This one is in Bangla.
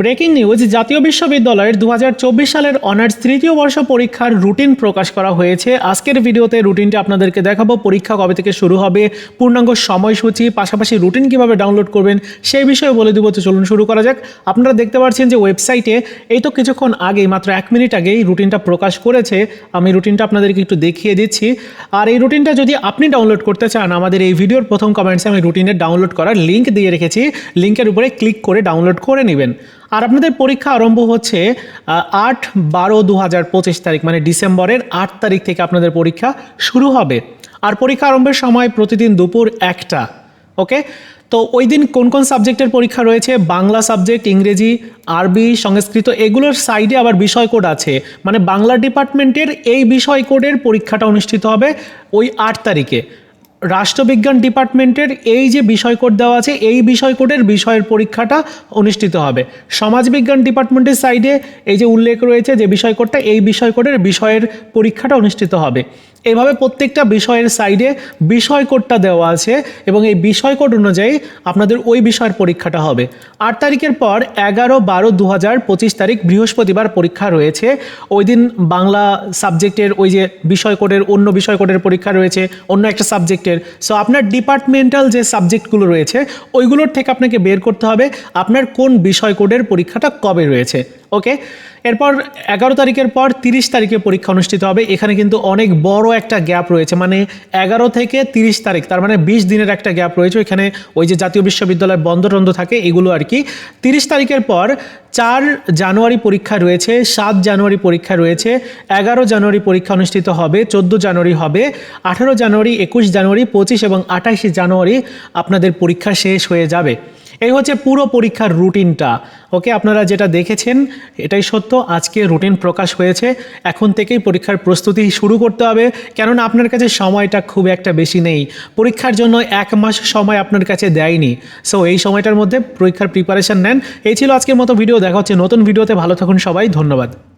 ব্রেকিং নিউজ, জাতীয় বিশ্ববিদ্যালয়ের দু হাজার চব্বিশ সালের অনার্স তৃতীয় বর্ষ পরীক্ষার রুটিন প্রকাশ করা হয়েছে। আজকের ভিডিওতে রুটিনটি আপনাদেরকে দেখাবো। পরীক্ষা কবে থেকে শুরু হবে, পূর্ণাঙ্গ সময়সূচি, পাশাপাশি রুটিন কীভাবে ডাউনলোড করবেন, সেই বিষয়ে বলে দেবো। তো চলুন শুরু করা যাক। আপনারা দেখতে পাচ্ছেন যে ওয়েবসাইটে এই তো কিছুক্ষণ আগেই, মাত্র এক মিনিট আগেই রুটিনটা প্রকাশ করেছে। আমি রুটিনটা আপনাদেরকে একটু দেখিয়ে দিচ্ছি। আর এই রুটিনটা যদি আপনি ডাউনলোড করতে চান, আমাদের এই ভিডিওর প্রথম কমেন্টসে আমি রুটিনের ডাউনলোড করার লিঙ্ক দিয়ে রেখেছি। লিঙ্কের উপরে ক্লিক করে ডাউনলোড করে নেবেন। আর আপনাদের পরীক্ষা আরম্ভ হচ্ছে আট বারো দু হাজার পঁচিশ তারিখ মানে ডিসেম্বরের আট তারিখ থেকে আপনাদের পরীক্ষা শুরু হবে। আর পরীক্ষা আরম্ভের সময় প্রতিদিন দুপুর একটা, ওকে? তো ওই দিন কোন কোন সাবজেক্টের পরীক্ষা রয়েছে? বাংলা সাবজেক্ট, ইংরেজি, আরবি, সংস্কৃত, এগুলোর সাইডে আবার বিষয় কোড আছে। মানে বাংলা ডিপার্টমেন্টের এই বিষয় কোডের পরীক্ষাটা অনুষ্ঠিত হবে ওই আট তারিখে। রাষ্ট্রবিজ্ঞান ডিপার্টমেন্টের এই যে বিষয় কোড দেওয়া আছে, এই বিষয় কোডের বিষয়ের পরীক্ষাটা অনুষ্ঠিত হবে। সমাজবিজ্ঞান ডিপার্টমেন্টের সাইডে এই যে উল্লেখ রয়েছে যে বিষয় কোডটা এই বিষয় কোডের বিষয়ের পরীক্ষাটা অনুষ্ঠিত হবে। এইভাবে প্রত্যেকটা বিষয়ের সাইডে বিষয় কোডটা দেওয়া আছে এবং এই বিষয় কোড অনুযায়ী আপনাদের ওই বিষয়ের পরীক্ষাটা হবে। আট তারিখের পর এগারো বারো দু হাজার পঁচিশ তারিখ বৃহস্পতিবার পরীক্ষা রয়েছে। ওই দিন বাংলা সাবজেক্টের ওই যে বিষয় কোডের অন্য বিষয় কোডের পরীক্ষা রয়েছে, অন্য একটা সাবজেক্টের সো আপনার ডিপার্টমেন্টাল যে সাবজেক্টগুলো রয়েছে, ওইগুলোর থেকে আপনাকে বের করতে হবে, আপনার কোন বিষয় কোডের পরীক্ষাটা কবে রয়েছে। ওকে এরপর এগারো তারিখের পর তিরিশ তারিখে পরীক্ষা অনুষ্ঠিত হবে। এখানে কিন্তু অনেক বড় একটা গ্যাপ রয়েছে। মানে এগারো থেকে তিরিশ তারিখ, তার মানে বিশ দিনের একটা গ্যাপ রয়েছে। এখানে ওই যে জাতীয় বিশ্ববিদ্যালয় বন্ধ টন্ধ থাকে, এগুলো আর কি। তিরিশ তারিখের পর চার জানুয়ারি পরীক্ষা রয়েছে, সাত জানুয়ারি পরীক্ষা রয়েছে, এগারো জানুয়ারি পরীক্ষা অনুষ্ঠিত হবে, চোদ্দ জানুয়ারি হবে, আঠারো জানুয়ারি, একুশ জানুয়ারি, পঁচিশ এবং আঠাশে জানুয়ারি আপনাদের পরীক্ষা শেষ হয়ে যাবে। এই হচ্ছে পুরো পরীক্ষার রুটিনটা। ওকে, আপনারা যেটা দেখেছেন, এটাই সত্য। আজকে রুটিন প্রকাশ হয়েছে। এখন থেকেই পরীক্ষার প্রস্তুতি শুরু করতে হবে। কেননা আপনার কাছে সময়টা খুব একটা বেশি নেই। পরীক্ষার জন্য এক মাস সময় আপনার কাছে দেয়নি। সো এই সময়টার মধ্যে পরীক্ষার প্রিপারেশান নেন। এই ছিল আজকের মতো ভিডিও দেখা হচ্ছে নতুন ভিডিওতে ভালো থাকুন সবাই। ধন্যবাদ।